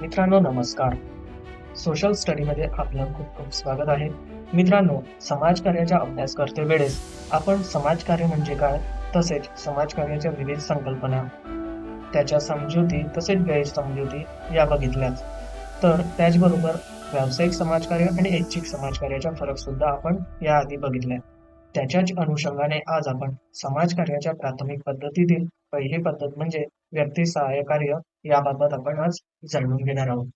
मित्रांनो नमस्कार. सोशल स्टडीमध्ये आपलं खूप खूप स्वागत आहे. मित्रांनो समाजकार्याचा अभ्यास करते वेळेस आपण समाजकार्य म्हणजे काय? तसेच समाजकार्याच्या विविध संकल्पना त्याच्या समजुती तसेच गैरसमजुती या बघितल्याच तर त्याचबरोबर व्यावसायिक समाजकार्य आणि ऐच्छिक समाजकार्याचा फरक सुद्धा आपण याआधी बघितल्या. त्याच्याच अनुषंगाने आज आपण समाजकार्याच्या प्राथमिक पद्धतीतील पहिली पद्धत म्हणजे व्यक्ती सहाय्य कार्य याबाबत आपण आज जाणून घेणार आहोत.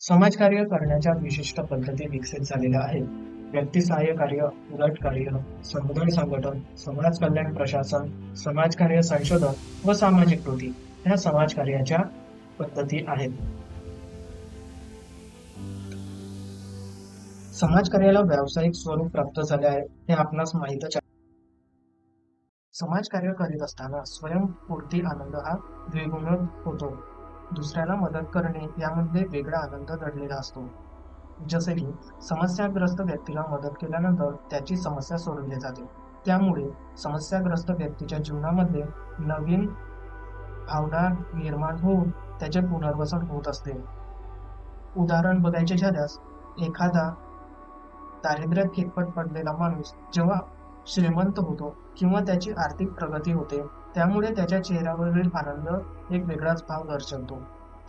समाजकार्य करण्याच्या विशिष्ट पद्धती विकसित झालेल्या आहेत. व्यक्तिसहाय्य कार्य उलट कार्य समुदाय संघटन समाज कल्याण प्रशासन समाजकार्य संशोधन व सामाजिक कृती ह्या समाजकार्याच्या पद्धती आहेत. समाजकार्याला व्यावसायिक स्वरूप प्राप्त झाले आहे हे आपणास माहीतच आहे. समाजकार्य करीत असताना स्वयंपूर्ती आनंद हा द्विगुण होतो. दुसऱ्याला मदत करणे यामध्ये वेगळा आनंद दडलेला असतो. जसे की समस्याग्रस्त व्यक्तीला मदत केल्यानंतर त्याची समस्या सोडवली जाते. त्यामुळे समस्याग्रस्त व्यक्तीच्या जीवनामध्ये नवीन भावना निर्माण होऊन त्याचे पुनर्वसन होत असते. उदाहरण बघायचे झाल्यास एखादा दारिद्र्यात खितपट पडलेला माणूस जेव्हा श्रीमंत होतो किंवा त्याची आर्थिक प्रगती होते त्यामुळे त्याच्या चेहऱ्यावरील आनंद एक वेगळाच भाव दर्शवतो.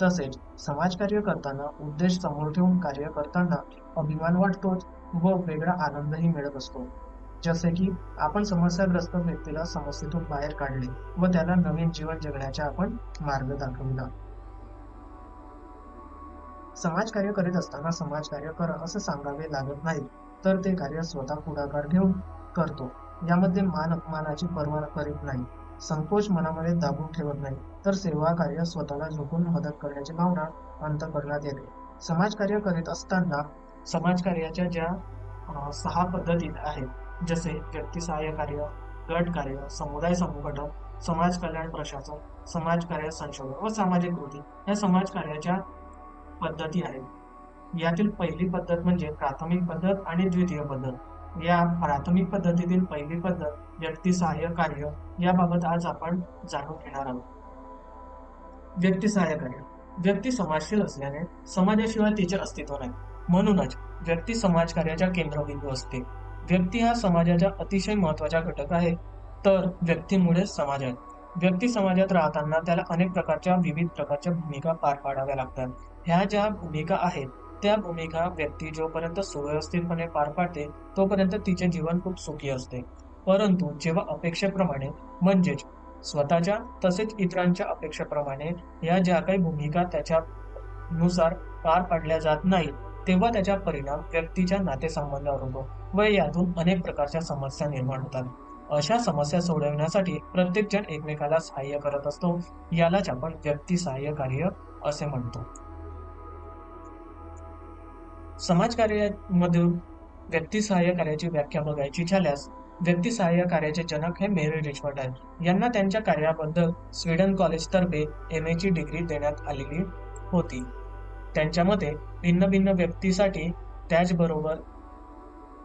तसेच समाजकार्य करताना उद्देश समोर ठेवून कार्य करताना अभिमान वाटतोच व वेगळा आनंदही मिळत असतो. जसे की आपण समस्याग्रस्त व्यक्तीला समस्येतून बाहेर काढले व त्याला नवीन जीवन जगण्याचा आपण मार्ग दाखविला. समाजकार्य करीत असताना समाजकार्य कर असं सांगावे लागत नाही तर ते कार्य स्वतः पुढाकार घेऊन करतो. यामध्ये मान अपमानाची पर्वा करीत नाही संकोच मनामध्ये दाबून ठेवत नाही. तर सेवा कार्य स्वतःला झोकून मदत करण्याची भावना अंतकरणात येते. समाजकार्य करीत असताना समाजकार्याच्या ज्या सहा पद्धती आहेत जसे व्यक्तिसहाय्य कार्य गट कार्य समुदाय संघटन समाज कल्याण प्रशासन समाजकार्य संशोधन व सामाजिक कृती या समाजकार्याच्या पद्धती आहेत. यातील पहिली पद्धत म्हणजे प्राथमिक पद्धत आणि द्वितीय पद्धत. या प्राथमिक पद्धतीतील पहिली पद्धत व्यक्ती सहाय्य कार्य याबाबत आज आपण जाणून घेणार आहोत. व्यक्ती सहाय्य कार्य. व्यक्ती समाजशील असल्याने समाजाशिवाय तिचे अस्तित्व नाही. म्हणूनच व्यक्ती समाजकार्याच्या केंद्रबिंदू असते. व्यक्ती हा समाजाचा अतिशय महत्त्वाचा घटक आहे. तर व्यक्तीमुळे समाज आहे. व्यक्ती समाजात राहताना त्याला अनेक प्रकारच्या विविध प्रकारच्या भूमिका पार पाडाव्या लागतात. ह्या ज्या भूमिका आहेत त्या भूमिका व्यक्ती जोपर्यंत सुव्यवस्थितपणे पार पाडते तोपर्यंत तिचे जीवन खूप सुखी असते. परंतु जेव्हा अपेक्षेप्रमाणे म्हणजेच स्वतःच्या तसेच इतरांच्या अपेक्षेप्रमाणे या ज्या काही भूमिका त्याच्या नुसार पार पाडल्या जात नाहीत तेव्हा त्याचा परिणाम व्यक्तीच्या नातेसंबंधावर होतो व यातून अनेक प्रकारच्या समस्या निर्माण होतात. अशा समस्या सोडवण्यासाठी प्रत्येक जण एकमेकाला सहाय्य करत असतो यालाच आपण व्यक्ती सहाय्य कार्य असे म्हणतो. समाजकार्यामधून व्यक्तिसहाय्य कार्याची व्याख्या बघायची झाल्यास व्यक्तिसहाय्य कार्याचे जनक हे मेरी रिचमंड आहेत. यांना त्यांच्या कार्याबद्दल स्वीडन कॉलेजतर्फे एम ची डिग्री देण्यात आलेली होती. त्यांच्या मते भिन्न भिन्न व्यक्तीसाठी त्याचबरोबर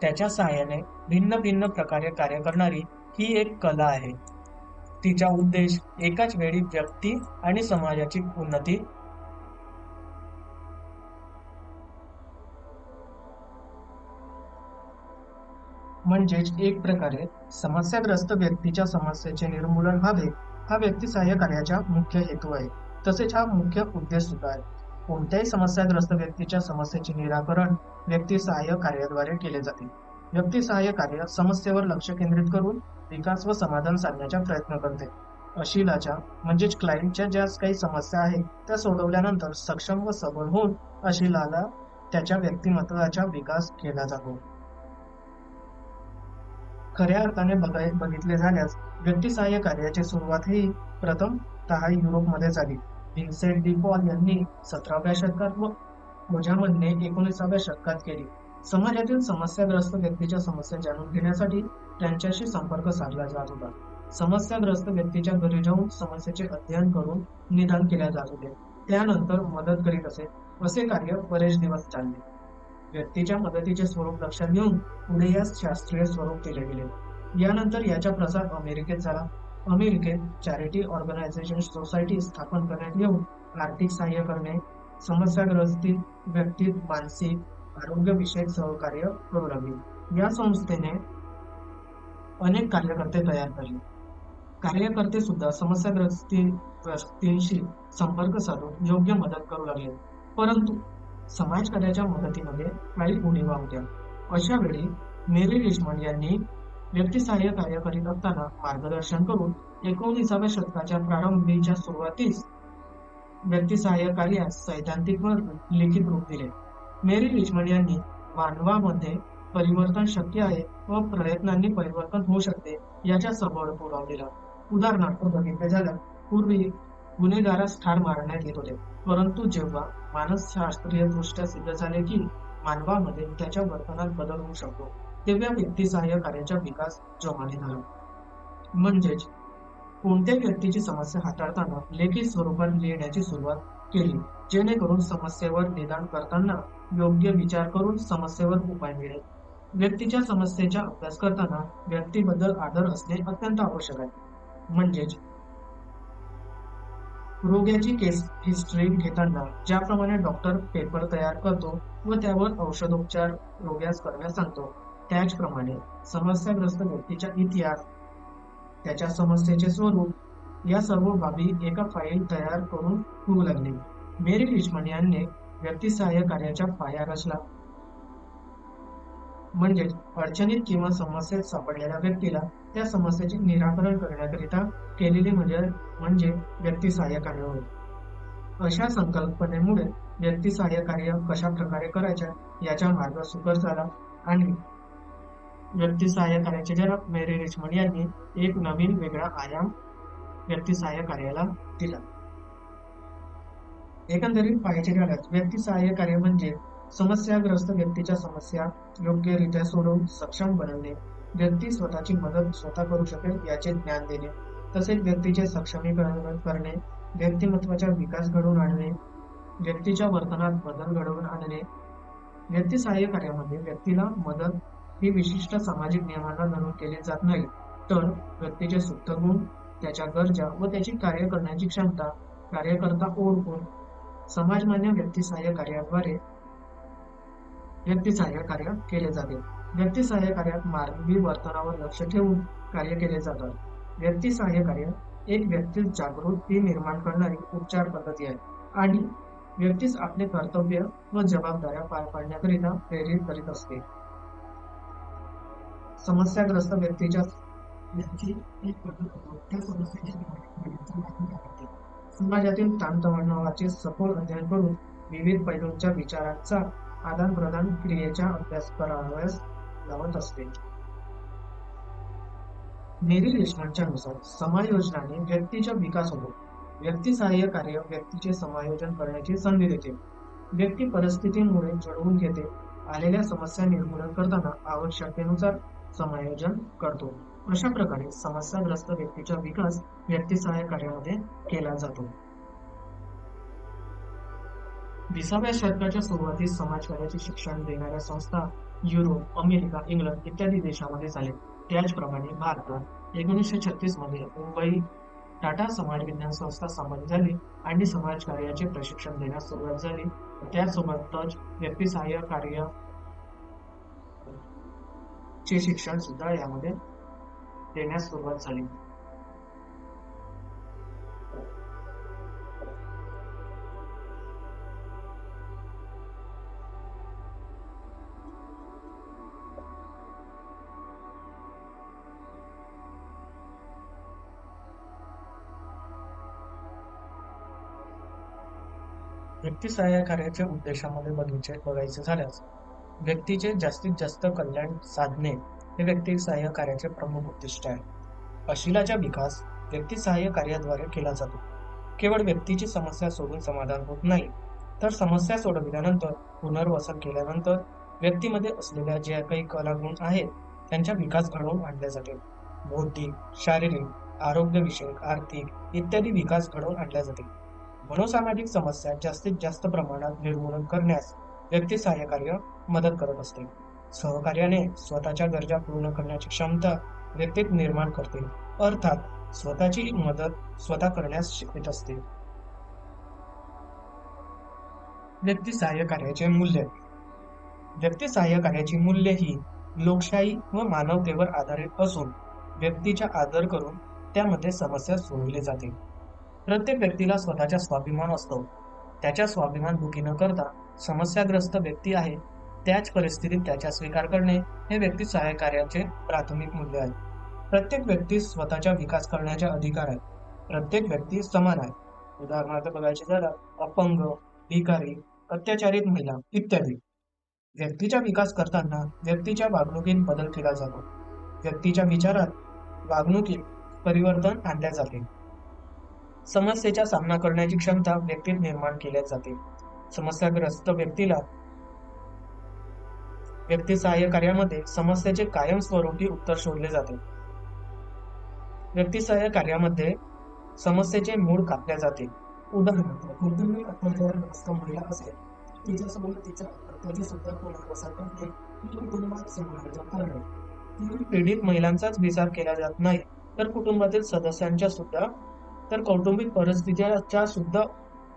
त्याच्या सहाय्याने भिन्न भिन्न प्रकारे कार्य करणारी ही एक कला आहे. तिचा उद्देश एकाच वेळी व्यक्ती आणि समाजाची उन्नती म्हणजेच एक प्रकारे समस्याग्रस्त व्यक्तीच्या समस्येचे निर्मूलन व्हावे हा व्यक्ती सहाय्य कार्याचा मुख्य हेतू आहे. तसेच हा मुख्य उद्देश सुद्धा आहे. कोणत्याही समस्याग्रस्त व्यक्तीच्या समस्येचे निराकरण व्यक्ती सहाय्य कार्याद्वारे केले जाते. व्यक्ती सहाय्य कार्य समस्येवर लक्ष केंद्रित करून विकास व समाधान साधण्याचा प्रयत्न करते. अशिलाच्या म्हणजेच क्लायंटच्या ज्या काही समस्या आहेत त्या सोडवल्यानंतर सक्षम व सबल होऊन अशिलाला त्याच्या व्यक्तिमत्वाचा विकास केला जातो. खऱ्या अर्थाने बघाय बघितले झाल्यास व्यक्तिसहाय्य कार्याची सुरुवात ही प्रथमतः युरोपमध्ये झाली. व्हिन्सेंट डी पॉल यांनी सतराव्या शतकात व ओझामनने एकोणीसाव्या शतकात केली. समाजातील समस्याग्रस्त व्यक्तीच्या समस्या जाणून घेण्यासाठी त्यांच्याशी संपर्क साधला जात होता. समस्याग्रस्त व्यक्तीच्या घरी जाऊन समस्येचे अध्ययन करून निदान केल्या जात होते. त्यानंतर मदत करीत असे असे कार्य बरेच दिवस चालले. व्यक्तीच्या मदतीचे स्वरूप लक्षात घेऊन पुढे यास शास्त्रीय स्वरूप दिले गेले. यानंतर याचा प्रसार अमेरिकेत झाला. अमेरिकेत चॅरिटी ऑर्गनायझेशन सोसायटी स्थापन करण्यात येऊन आर्थिक सहाय्य करणे समस्याग्रस्ती व्यक्तीत मानसिक आरोग्यविषयक सहकार्य करू लागले या संस्थेने अनेक कार्यकर्ते तयार केले. कार्यकर्ते सुद्धा समस्याग्रस्ती व्यक्तींशी संपर्क साधून योग्य मदत करू लागले. परंतु समाजकार्याच्या मदतीमध्ये काही उणीवा होत्या. अशा वेळी मेरी रिचमंड यांनी व्यक्तिसहाय्य कार्य करीत असताना मार्गदर्शन करून एकोणीसाव्या शतकाच्या प्रारंभीच्या सुरुवातीस व्यक्तिसहाय्य कार्यास सैद्धांतिक व लिखित रूप दिले. मेरी रिचमंड यांनी मानवामध्ये परिवर्तन शक्य आहे व प्रयत्नांनी परिवर्तन होऊ शकते याच्या सबळ पुराव दिला. उदाहरणार्थ बघितले झालं पूर्वी गुन्हेगारास ठार मारण्यात येत होते. परंतु जेव्हा मानसशास्त्रीय दृष्ट्या सिद्ध झाले की मानवामध्ये त्याच्या वर्तनात बदल होऊ शकतो तेव्हा व्यक्तिसहाय्य कार्याचा विकास जोमाने झाला. म्हणजेच कोणत्या व्यक्तीची समस्या हाताळताना लेखी स्वरूपात लिहिण्याची सुरुवात केली जेणेकरून समस्येवर निदान करताना योग्य विचार करून समस्येवर उपाय मिळेल. व्यक्तीच्या समस्येचा अभ्यास करताना व्यक्तीबद्दल आदर असणे अत्यंत आवश्यक आहे. म्हणजेच रोग्याची केस हिस्ट्री घेताना ज्याप्रमाणे डॉक्टर पेपर तयार करतो व त्यावर औषधोपचार रोग्यास करण्यास सांगतो. त्याचप्रमाणे समस्याग्रस्त व्यक्तीचा इतिहास त्याच्या समस्येचे स्वरूप या सर्व बाबी एका फाईल तयार करून होऊ लागली. मेरी लिचमन यांनी व्यक्तिसहाय्य कार्याचा पाया रचला. म्हणजेच अडचणीत किंवा समस्येत सापडलेल्या व्यक्तीला त्या समस्येचे निराकरण करण्याकरिता केलेली म्हणजे म्हणजे व्यक्ती कार्य होय. अशा संकल्पनेमुळे व्यक्तिसहाय्य कार्य कशा प्रकारे करायच्या याचा मार्ग सुकर झाला आणि व्यक्ती कार्याचे जनक मेरी रिचमन यांनी एक नवीन वेगळा आयाम व्यक्तिसहाय्य कार्याला दिला. एकंदरीत पाहिजे झाल्यास व्यक्तिसहाय्य कार्य म्हणजे समस्याग्रस्त व्यक्तीच्या समस्या योग्यरित्या सोडवून सक्षम बनवणे व्यक्ती स्वतःची मदत स्वतः करू शकेल याचे ज्ञान देणे तसेच व्यक्तीचे सक्षमीकरण करणे व्यक्तिमत्वाचा विकास घडवून आणणे व्यक्तीच्या वर्तनात बदल घडवून आणणे व्यक्ती सहाय्य कार्यामध्ये व्यक्तीला मदत ही विशिष्ट सामाजिक नियमांना धरून केली जात नाही तर व्यक्तीचे सुप्त गुण त्याच्या गरजा व त्याची कार्य करण्याची क्षमता कार्यकर्ता ओळखून समाजमान्य व्यक्तिसहाय्य कार्याद्वारे व्यक्तिसहाय्य कार्य केले जाते. व्यक्तिसहाय्य कार्यात मानवी वर्तनावर लक्ष ठेवून कार्य केले जातात. व्यक्तिसहाय्य कार्य एक व्यक्ती जागृती निर्माण करणारी उपचार पद्धती आहे. आणि व्यक्तीस आपले कर्तव्य व जबाबदाऱ्या पार पाडण्याकरिता प्रेरित करीत असते. समस्याग्रस्त व्यक्तीच्या समाजातील ताणतणावाचे सखोल अध्ययन करून विविध पैलूंच्या विचारांचा आदान प्रदान क्रियेचा अभ्यास करावयास लावत असते. मेरी लिस्टनच्या नुसार समायोजनाने व्यक्तीचा विकास होतो व्यक्ती सहाय्य कार्य व्यक्तीचे समायोजन करण्याची संधी देते. व्यक्ती परिस्थितीमुळे जळवून घेते आलेल्या समस्या निर्मूलन करताना आवश्यकतेनुसार समायोजन करतो. अशा प्रकारे समस्याग्रस्त व्यक्तीचा विकास व्यक्तिसहाय्य कार्यामध्ये केला जातो. विसाव्या शतकाच्या सुरुवातीस समाजकार्याचे शिक्षण देणाऱ्या संस्था युरोप अमेरिका इंग्लंड इत्यादी देशांमध्ये झाले त्याचप्रमाणे भारतात एकोणीसशे छत्तीसमध्ये मुंबई टाटा समाज विज्ञान संस्था स्थापन झाली आणि समाज कार्याचे प्रशिक्षण देण्यास सुरुवात झाली. त्यासोबतच व्यक्तिसहाय्य कार्य चे शिक्षण सुद्धा यामध्ये देण्यास सुरुवात झाली. व्यक्ती सहाय्य कार्याच्या उद्देशामध्ये बघायचे बघायचे झाल्यास व्यक्तीचे जास्तीत जास्त कल्याण साधणे हे व्यक्ती सहाय्य कार्याचे प्रमुख उद्दिष्ट आहे. अशिलाचा विकास व्यक्ती सहाय्य कार्याद्वारे केला जातो. केवळ व्यक्तीची समस्या सोडून समाधान होत नाही तर समस्या सोडविल्यानंतर पुनर्वसन केल्यानंतर व्यक्तीमध्ये असलेल्या ज्या काही कलागुण आहेत त्यांचा विकास घडवून आणले जाते. बौद्धिक शारीरिक आरोग्यविषयक आर्थिक इत्यादी विकास घडवून आणल्या जाते. मनोसामाजिक समस्या जास्तीत जास्त प्रमाणात निर्मूलन करण्यास व्यक्ती सहकार्य मदत करत असते. सहकार्याने स्वतःच्या गरजा पूर्ण करण्याची क्षमता व्यक्तीत निर्माण करते. अर्थात स्वतःची मदत स्वतः करण्यास शिकवित असते. व्यक्ती सहाय्यकार्याचे मूल्य. व्यक्ती सहाय्य मूल्य ही लोकशाही व मानवतेवर आधारित असून व्यक्तीचा आदर करून त्यामध्ये समस्या सोडवली जाते. प्रत्येक व्यक्तीला स्वतःचा स्वाभिमान असतो. त्याच्या स्वाभिमान दुखी न करता समस्याग्रस्त व्यक्ती आहे त्याच परिस्थितीत त्याचा स्वीकार करणे हे व्यक्ती सहाय्यकार्याचे प्राथमिक मूल्य आहे. प्रत्येक व्यक्ती स्वतःचा विकास करण्याचा अधिकार आहे. प्रत्येक व्यक्ती समान आहे. उदाहरणार्थ बघायचे झालं अपंग भिकारी अत्याचारित महिला इत्यादी. व्यक्तीचा विकास करताना व्यक्तीच्या वागणुकीत बदल केला जातो. व्यक्तीच्या विचारात वागणुकीत परिवर्तन आणले जाते. समस्येचा सामना करण्याची क्षमता व्यक्तीत निर्माण केल्या जाते. समस्याग्रस्त व्यक्तीला व्यक्ती सहाय्य कार्यामध्ये समस्येचे कायमस्वरूपी उत्तर शोधले जाते. व्यक्ती सहाय्य कार्यामध्ये समस्येचे मूळ कापले जाते. उदाहरणार्थ कुटुंबी अत्याचारग्रस्त महिला असेल तिच्यासमोर तिच्या अत्याची सुद्धा पुनर्वसन कुटुंबात समायोजन करणे. पीडित महिलांचाच विचार केला जात नाही तर कुटुंबातील सदस्यांच्या सुद्धा तर कौटुंबिक परिस्थितीचा सुद्धा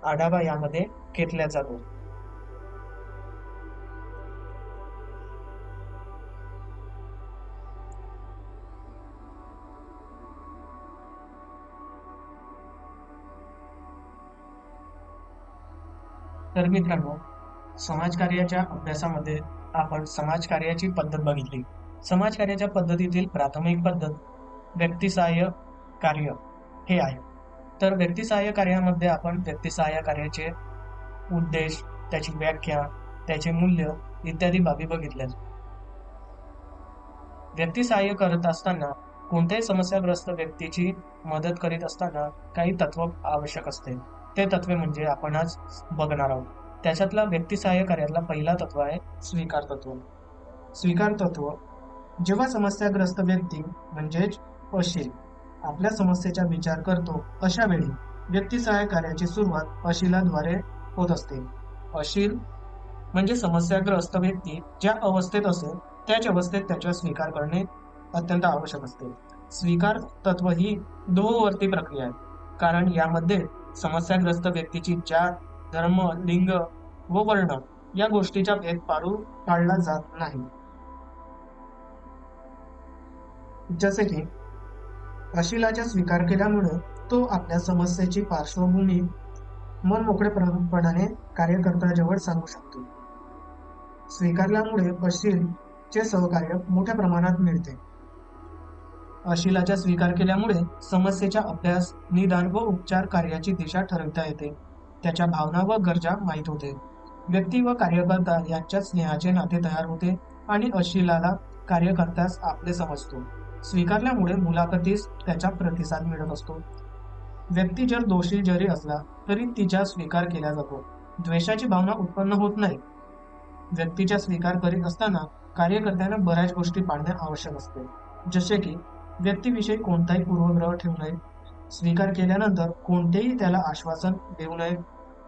आढावा यामध्ये घेतला जातो. तर मित्रांनो समाजकार्याच्या अभ्यासामध्ये आपण समाजकार्याची पद्धत बघितली. समाजकार्याच्या पद्धतीतील प्राथमिक पद्धत व्यक्तिसहाय्य कार्य हे आहे. तर व्यक्तिसहाय्य कार्यामध्ये आपण व्यक्तिसहाय्य कार्याचे उद्देश त्याची व्याख्या त्याचे मूल्य इत्यादी बाबी बघितल्या. व्यक्तिसहाय्य करत असताना कोणत्याही समस्याग्रस्त व्यक्तीची मदत करीत असताना काही तत्व आवश्यक असते. ते तत्वे म्हणजे आपण आज बघणार आहोत. त्याच्यातला व्यक्तिसहाय्य कार्यातला पहिला तत्व आहे स्वीकार तत्व. स्वीकार तत्व जेव्हा समस्याग्रस्त व्यक्ती म्हणजेच अशील आपल्या समस्येचा विचार करतो अशा वेळी व्यक्तिसहाय्य कार्याची सुरुवात अशिलाद्वारे होत असते. अशील म्हणजे समस्याग्रस्त व्यक्ती ज्या अवस्थेत असेल त्याच अवस्थेत त्याचा स्वीकार करणे अत्यंत आवश्यक असते. स्वीकार तत्व ही दोहवर्ती प्रक्रिया आहे. कारण यामध्ये समस्याग्रस्त व्यक्तीची जात धर्म लिंग व वर्ण या गोष्टीचा भेद पाडू पाडला जात नाही. जसे की अशिलाचा स्वीकार केल्यामुळे तो आपल्या समस्येची पार्श्वभूमी मन मोकळेपणाने कार्यकर्त्याजवळ सांगू शकतो. स्वीकारल्यामुळे अशिलचे सहकार्य मोठ्या प्रमाणात मिळते. अशिलाचा स्वीकार केल्यामुळे समस्येचा अभ्यास निदान व उपचार कार्याची दिशा ठरवता येते. त्याच्या भावना व गरजा माहीत होते. व्यक्ती व कार्यकर्ता यांच्या स्नेहाचे नाते तयार होते आणि अशिलाला कार्यकर्त्यास आपले समजतो. स्वीकारल्यामुळे मुलाखतीस त्याचा प्रतिसाद मिळत असतो. व्यक्ती जर दोषी जरी असला तरी तिचा स्वीकार केला जातो. द्वेषाची भावना उत्पन्न होत नाही. व्यक्तीचा स्वीकार करीत असताना कार्यकर्त्यांना बऱ्याच गोष्टी पाळणे आवश्यक असते. जसे की व्यक्तीविषयी कोणताही पूर्वग्रह ठेवू नये. स्वीकार केल्यानंतर कोणतेही त्याला आश्वासन देऊ नये.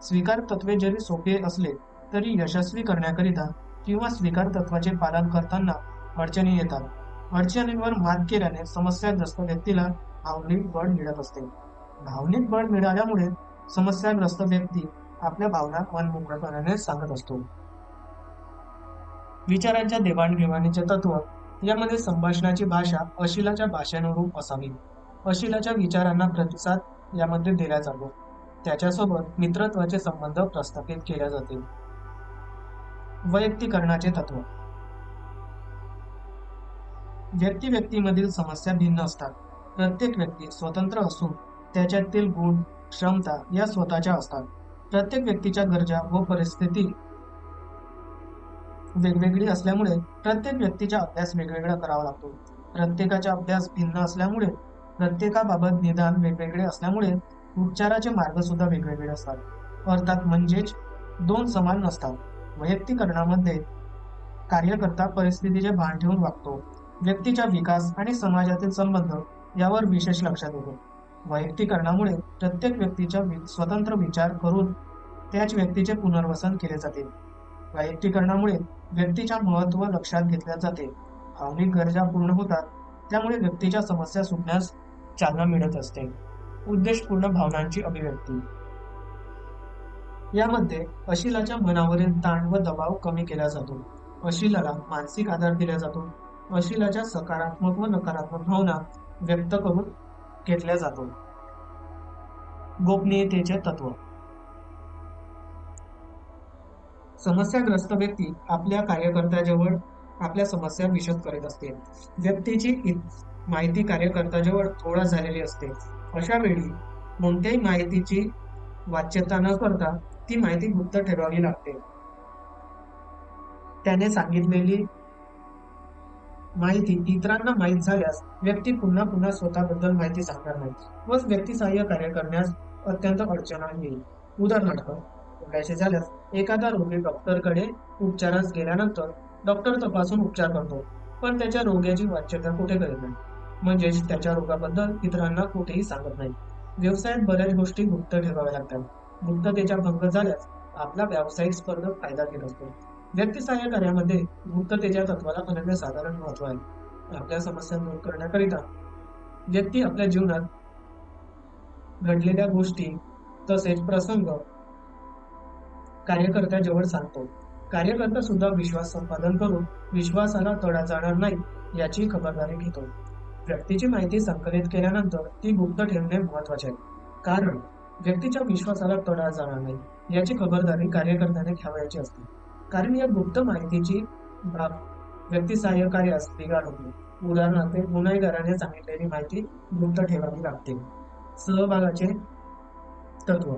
स्वीकार तत्वे जरी सोपे असले तरी यशस्वी करण्याकरिता किंवा स्वीकार तत्वाचे पालन करताना अडचणी येतात. अडचणींवर मात केल्याने समस्याग्रस्त व्यक्तीला भावनिक बळ मिळत असते. भावनिक बळ मिळाल्यामुळे समस्याग्रस्त व्यक्ती आपल्या भावना मन मोकळेपणाने सांगत असतो. विचारांच्या देवाणघेवाणीचे तत्व यामध्ये संभाषणाची भाषा अशिलाच्या भाषेनुरूप असावी. अशिलाच्या विचारांना प्रतिसाद यामध्ये दिला जातो. त्याच्यासोबत मित्रत्वाचे संबंध प्रस्थापित केले जातील वैयक्तिकरणाचे तत्व व्यक्ती व्यक्तीमधील समस्या भिन्न असतात. प्रत्येक व्यक्ती स्वतंत्र असून त्याच्यातील गुण क्षमता या स्वतःच्या असतात. प्रत्येक व्यक्तीच्या गरजा व परिस्थिती वेगवेगळी असल्यामुळे प्रत्येक व्यक्तीचा अभ्यास वेगवेगळा करावा लागतो. प्रत्येकाचा अभ्यास भिन्न असल्यामुळे प्रत्येकाबाबत निदान वेगवेगळे असल्यामुळे उपचाराचे मार्ग सुद्धा वेगवेगळे असतात. अर्थात म्हणजेच दोन समान नसतात. वैयक्तिकरणामध्ये कार्यकर्ता परिस्थितीचे भान ठेवून वागतो. व्यक्तीचा विकास आणि समाजातील संबंध यावर विशेष लक्षात येतो. वैयक्तिकरणामुळे प्रत्येक व्यक्तीच्या स्वतंत्र विचार करून त्याच व्यक्तीचे पुनर्वसन केले जाते. वैयक्तिकरणामुळे व्यक्तीच्या महत्त्व लक्षात घेतल्या जाते. भावनिक गरजा पूर्ण होतात त्यामुळे व्यक्तीच्या समस्या सुटण्यास चालना मिळत असते. उद्देशपूर्ण भावनांची अभिव्यक्ती. यामध्ये अशिलाच्या मनावरील ताण व दबाव कमी केला जातो. अशिलाला मानसिक आधार दिला जातो. अशिलाच्या सकारात्मक व नकारात्मक भावना व्यक्त करून घेतल्या जातो. गोपनीयतेचे तत्व. समस्याग्रस्त व्यक्ती आपल्या कार्यकर्त्याजवळ आपल्या समस्या विशद करीत असते. व्यक्तीची माहिती कार्यकर्त्याजवळ थोडा झालेली असते. अशा वेळी कोणत्याही माहितीची वाच्यता न करता ती माहिती गुप्त ठेवावी लागते. त्याने सांगितलेली माहिती इतरांना माहीत झाल्यास व्यक्ती पुन्हा पुन्हा स्वतःबद्दल माहिती सांगणार नाही. व व्यक्ती सहाय्य कार्य करण्यास अत्यंत अडचण येईल उदाहरणार्थ बोलायचे झाल्यास एखादा रोगी डॉक्टरकडे उपचारास गेल्यानंतर डॉक्टर तपासून उपचार करतो पण त्याच्या रोग्याची वाच्यता कुठे करीत नाही. म्हणजेच त्याच्या रोगाबद्दल इतरांना कुठेही सांगत नाही. व्यवसायात बऱ्याच गोष्टी गुप्त ठेवाव्या लागतात. गुप्ततेचा भंग झाल्यास आपला व्यावसायिक स्पर्धक फायदा घेत असतो. व्यक्तिसहाय्य कार्यामध्ये मुक्ततेच्या तत्वाला अनन्यसाधारण महत्त्व आहे. आपल्या समस्या दूर करण्याकरिता व्यक्ती आपल्या जीवनात घडलेल्या गोष्टी तसेच प्रसंग कार्यकर्त्या जवळ सांगतो. कार्यकर्ता सुद्धा विश्वास संपादन करून विश्वासाला तडा जाणार नाही याची खबरदारी घेतो. व्यक्तीची माहिती संकलित केल्यानंतर ती गुप्त ठेवणे महत्त्वाचे आहे. कारण व्यक्तीच्या विश्वासाला तडा जाणार नाही याची खबरदारी कार्यकर्त्याने घ्यावयाची असते. कारण या गुप्त माहितीची व्यक्ती सहाय्य कार्यास बिघाड उदाहरणार्थ गुन्हेगाराने सांगितलेली माहिती गुप्त ठेवावी लागते. सहभागाचे तत्व.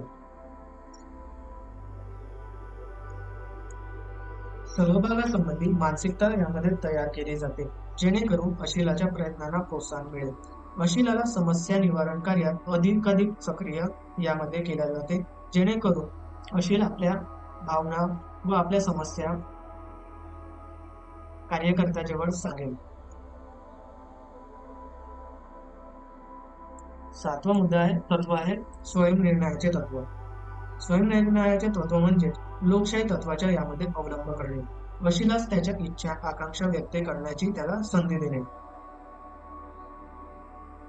सहभागासंबंधी मानसिकता यामध्ये तयार केली जाते जेणेकरून अशिलाच्या प्रयत्नांना प्रोत्साहन मिळेल. अशिलाला समस्या निवारण कार्यात अधिकाधिक सक्रिय यामध्ये केल्या जाते जेणेकरून अशिल आपल्या भावना व आपल्या समस्या कार्यकर्त्याजवळ सांगेल. सातवा मुद्दा आहे तत्व आहे स्वयंनिर्णयाचे तत्व. स्वयंनिर्णयाचे तत्व म्हणजे लोकशाही तत्वाच्या यामध्ये अवलंब करणे. वशिलाच त्याच्या इच्छा आकांक्षा व्यक्त करण्याची त्याला संधी देणे.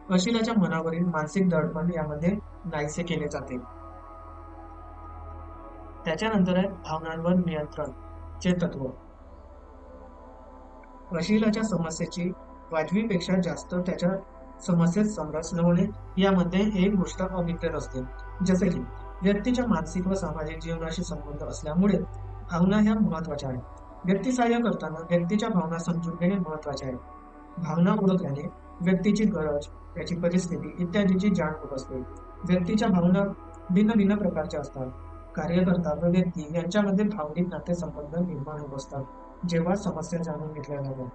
वशिलाच्या मनावरील मानसिक दडपण यामध्ये नाहीसे केले जाते. त्याच्यानंतर आहे भावनांवर नियंत्रण चे तत्व वशिलाच्या समस्येची वाजवीपेक्षा जास्त त्याच्या समस्येत समरस होणे यामध्ये एक गोष्ट अमित्र असते जसे की व्यक्तीच्या मानसिक व सामाजिक जीवनाशी संबंध असल्यामुळे भावना ह्या महत्त्वाच्या आहेत. व्यक्ती सहाय्य करताना व्यक्तीच्या भावना समजून घेणे महत्त्वाचे आहे. भावना ओळखल्याने व्यक्तीची गरज त्याची परिस्थिती इत्यादीची जाण होत असते. व्यक्तीच्या भावना भिन्न भिन्न प्रकारच्या असतात. कार्यकर्ता व व्यक्ती यांच्यामध्ये भावनिक नातेसंबंध निर्माण होत असतात. जेव्हा समस्या जाणून घेतल्या जातात.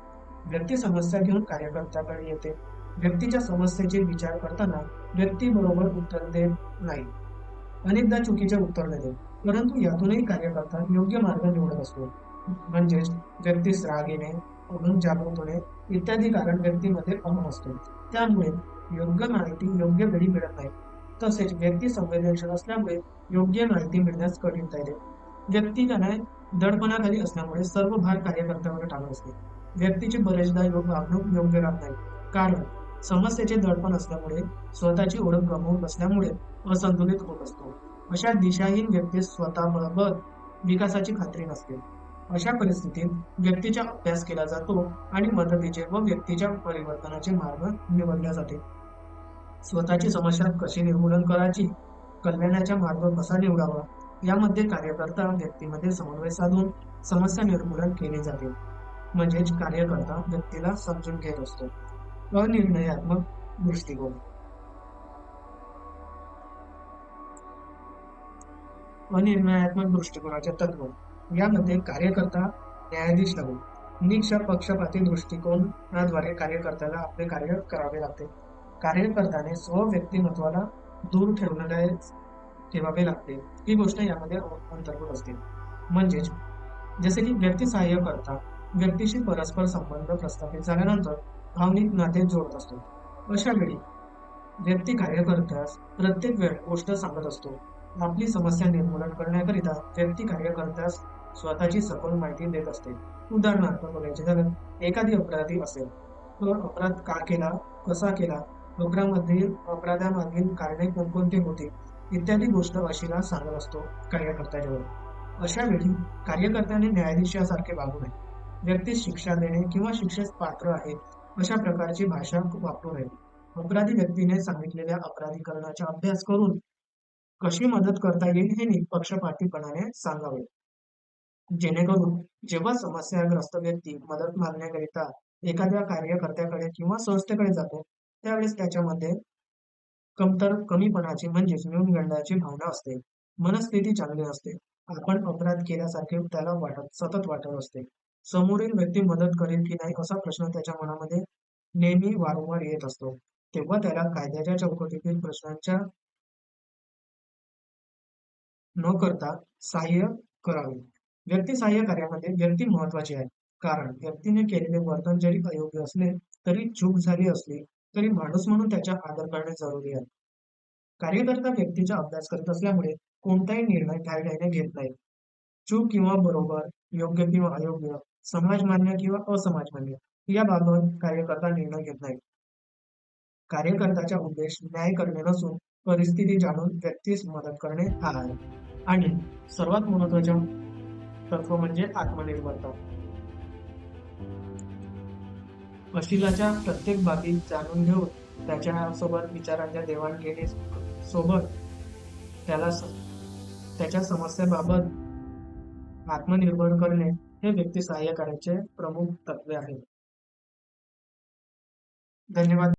व्यक्ती समस्या घेऊन कार्यकर्त्याकडे येते. व्यक्तीच्या समस्येचे विचार करताना व्यक्ती बरोबर उत्तर देत नाही. अनेकदा चुकीचे उत्तर देते. परंतु यातूनही कार्यकर्ता योग्य मार्ग निवडत असतो. म्हणजेच व्यक्तीस राग येणे म्हणून जागृत होणे इत्यादी कारण व्यक्तीमध्ये अहम असतो. त्यामुळे योग्य माहिती योग्य वेळी मिळत नाही. तसेच व्यक्ती संवेदनशील असल्यामुळे योग्य माहिती मिळण्यास कठीण कठीणता व्यक्ती त्याने दडपणाखाली असल्यामुळे सर्व भार कार्यकर्त्यावर टाकत असते. व्यक्तीची बरेचदा योग वागणूक योग्य राहत नाही. कारण समस्येचे दडपण असल्यामुळे स्वतःची ओळख गमावून बसल्यामुळे असंतुलित होत असतो. अशा दिशाहीन व्यक्ती स्वतःबाबत विकासाची खात्री नसते. अशा परिस्थितीत व्यक्तीचा अभ्यास केला जातो आणि मदतीचे व व्यक्तीच्या परिवर्तनाचे मार्ग निवडले जाते. स्वतःची समस्या कशी निर्मूलन करायची? कल्याणाचा मार्ग कसा निवडावा? यामध्ये कार्यकर्ता व्यक्तीमध्ये समन्वय साधून समस्या निर्मूलन केले जाते. म्हणजेच कार्यकर्ता व्यक्तीला समजून घेत असतो. अनिर्णयात्मक दृष्टिकोन. अनिर्णयात्मक दृष्टिकोनाचे तत्व. यामध्ये कार्यकर्ता न्यायाधीश लागून. निक्ष पक्षपाती दृष्टिकोनाद्वारे कार्यकर्त्याला आपले कार्य करावे लागते. कार्यकर्त्याने स्व व्यक्तिमत्वाला दूर ठेवणारे ठेवावे लागते. ही गोष्ट यामध्ये अंतर्भूत असते. म्हणजेच जसे की व्यक्ती सहाय्य करता व्यक्तीशी परस्पर संबंध प्रस्थापित झाल्यानंतर भावनिक नाते जोडत असतो. अशा वेळी व्यक्ती कार्यकर्त्यास प्रत्येक वेळ गोष्ट सांगत असतो. आपली समस्या निर्मूलन करण्याकरिता व्यक्ती कार्यकर्त्यास स्वतःची सखोल माहिती देत असते. उदाहरणार्थ बोलायचे झालं एखादी अपराधी असेल. तो अपराध का केला कसा केला अपराधामधील अपराधामागील कारणे कोणकोणती होती इत्यादी गोष्ट अशीला सांगत असतो कार्यकर्त्याजवळ. अशा वेळी कार्यकर्त्याने न्यायाधीशासारखे वागू नये. व्यक्तीस शिक्षा देणे किंवा शिक्षेस पात्र आहे अशा प्रकारची भाषा वापरू नये. अपराधी व्यक्तीने सांगितलेल्या अपराधीकरणाचा अभ्यास करून कशी मदत करता येईल हे निपक्षपातीपणाने सांगावे. जेणेकरून जेव्हा समस्याग्रस्त व्यक्ती मदत मागण्याकरिता एखाद्या कार्यकर्त्याकडे किंवा संस्थेकडे जातो त्यावेळेस त्याच्यामध्ये कमतर कमीपणाची म्हणजेच न्यूनगंडाची भावना असते. मनस्थिती चांगली असते. आपण अपराध केल्यासारखे त्याला वाटत सतत वाटत असते. समोरील व्यक्ती मदत करेल की नाही असा प्रश्न त्याच्या मनामध्ये नेहमी वारंवार येत असतो. तेव्हा त्याला कायद्याच्या चौकटीतील प्रश्नांच्या न करता सहाय्य करावे. व्यक्ती सहाय्य कार्यामध्ये व्यक्ती महत्वाची आहे. कारण व्यक्तीने केलेले वर्तन जरी अयोग्य असले तरी चूक झाली असली तरी माणूस म्हणून त्याच्या आदर करणे जरुरी आहे. कार्यकर्ता व्यक्तीचा अभ्यास करत असल्यामुळे कोणताही निर्णय घाईघाईने घेत नाही. चूक किंवा बरोबर योग्य किंवा अयोग्य समाज मान्य किंवा असमाज मान्य याबाबत कार्यकर्ता निर्णय घेत नाही. कार्यकर्त्याचा उद्देश न्याय करणे नसून परिस्थिती जाणून व्यक्तीस मदत करणे हा आहे. आणि सर्वात महत्त्वाचे तत्व म्हणजे आत्मनिर्भरता. अशिलाच्या प्रत्येक बाबी जाणून घेऊन त्याच्यासोबत विचारांच्या देवाणघेणी सोबत त्याला त्याच्या समस्येबाबत आत्मनिर्भर करणे हे व्यक्ती सहाय्य करायचे प्रमुख तत्वे आहे धन्यवाद.